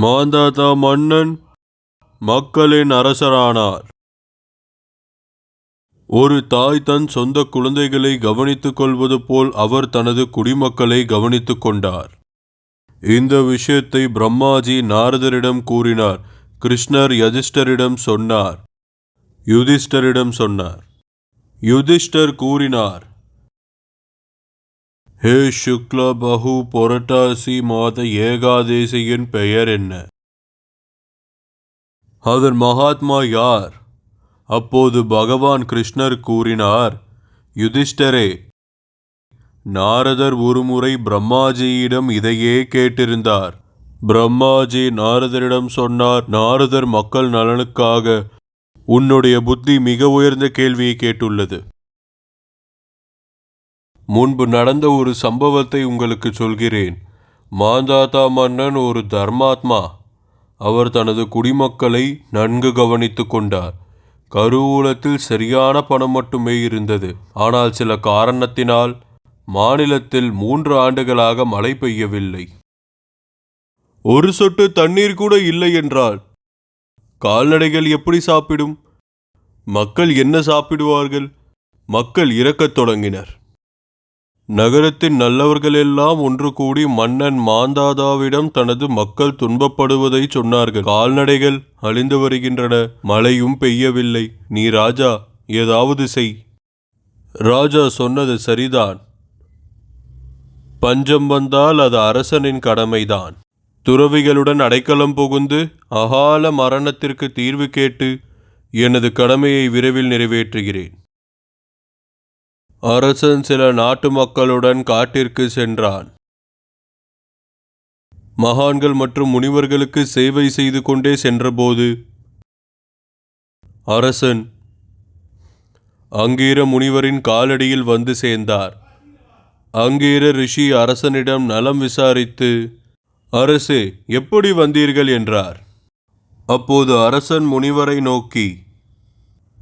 மாந்தாதா மன்னன் மக்களின் அரசரானார். ஒரு தாய் தன் சொந்த குழந்தைகளை கவனித்துக் கொள்வது போல் அவர் தனது குடிமக்களை கவனித்துக் கொண்டார். இந்த விஷயத்தை பிரம்மாஜி நாரதரிடம் கூறினார். கிருஷ்ணர் யதிஷ்டரிடம் சொன்னார். யுதிஷ்டரிடம் சொன்னார். யுதிஷ்டர் கூறினார். ஹே சுக்ல பகு புரட்டாசி மாத ஏகாதேசியின் பெயர் என்ன? அதன் மகாத்மா யார்? அப்போது பகவான் கிருஷ்ணர் கூறினார் யுதிஷ்டரே நாரதர் ஒருமுறை பிரம்மாஜியிடம் இதையே கேட்டிருந்தார். பிரம்மாஜி நாரதரிடம் சொன்னார் நாரதர் மக்கள் நலனுக்காக. உன்னுடைய புத்தி மிக உயர்ந்த கேள்வியை கேட்டுள்ளது. முன்பு நடந்த ஒரு சம்பவத்தை உங்களுக்கு சொல்கிறேன். மாந்தாதா மன்னன் ஒரு தர்மாத்மா. அவர் தனது குடிமக்களை நன்கு கவனித்து கொண்டார். கருவூலத்தில் சரியான பணம் மட்டுமே இருந்தது. ஆனால் சில காரணத்தினால் மாநிலத்தில் மூன்று ஆண்டுகளாக மழை பெய்யவில்லை. ஒரு சொட்டு தண்ணீர் கூட இல்லை என்றால் கால்நடைகள் எப்படி சாப்பிடும்? மக்கள் என்ன சாப்பிடுவார்கள்? மக்கள் இறக்கத் தொடங்கினர். நகரத்தின் நல்லவர்களெல்லாம் ஒன்று கூடி மன்னன் மாந்தாதாவிடம் தனது மக்கள் துன்பப்படுவதை சொன்னார்கள். கால்நடைகள் அழிந்து வருகின்றன மழையும் பெய்யவில்லை. நீ ராஜா ஏதாவது செய். ராஜா சொன்னது சரிதான். பஞ்சம் வந்தால் அது அரசனின் கடமைதான். துறவிகளுடன் அடைக்கலம் புகுந்து அகால மரணத்திற்கு தீர்வு கேட்டு எனது கடமையை விரைவில் நிறைவேற்றுகிறேன். அரசன் சில நாட்டு மக்களுடன் காட்டிற்கு சென்றான். மகான்கள் மற்றும் முனிவர்களுக்கு சேவை செய்து கொண்டே சென்றபோது அரசன் அங்கீர முனிவரின் காலடியில் வந்து சேர்ந்தார். அங்கீர ரிஷி அரசனிடம் நலம் விசாரித்து அரசே எப்படி வந்தீர்கள்? என்றார். அப்போது அரசன் முனிவரை நோக்கி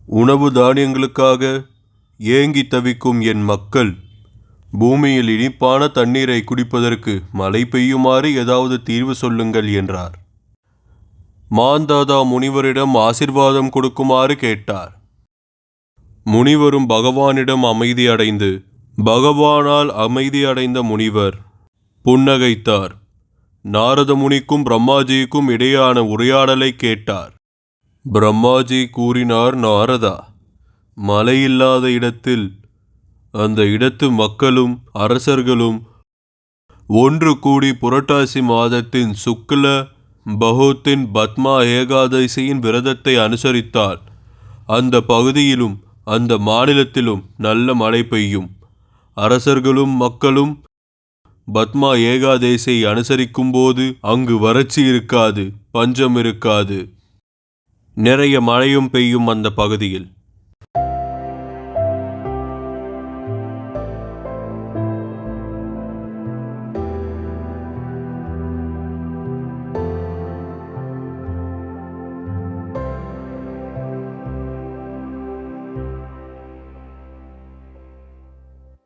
உணவு தானியங்களுக்காக ஏங்கி தவிக்கும் என் மக்கள் பூமியில் இனிப்பான தண்ணீரை குடிப்பதற்கு மழை பெய்யுமாறு ஏதாவது தீர்வு சொல்லுங்கள் என்றார். மாந்தாதா முனிவரிடம் ஆசிர்வாதம் கொடுக்குமாறு கேட்டார். முனிவரும் பகவானிடம் அமைதி அடைந்து பகவானால் அமைதி அடைந்த முனிவர் புன்னகைத்தார். நாரத முனிக்கும் பிரம்மாஜிக்கும் இடையான உரையாடலை கேட்டார். பிரம்மாஜி கூறினார் நாரதா மலையில்லாத இடத்தில் அந்த இடத்து மக்களும் அரசர்களும் ஒன்று கூடி புரட்டாசி மாதத்தின் சுக்ல பகோத்தின் பத்மா ஏகாதசியின் விரதத்தை அனுசரித்தால் அந்த பகுதியிலும் அந்த மாநிலத்திலும் நல்ல மழை பெய்யும். அரசர்களும் மக்களும் பத்மா ஏகாதேசியை அனுசரிக்கும்போது அங்கு வறட்சி இருக்காது பஞ்சம் இருக்காது. நிறைய மழையும் பெய்யும் அந்த பகுதியில்.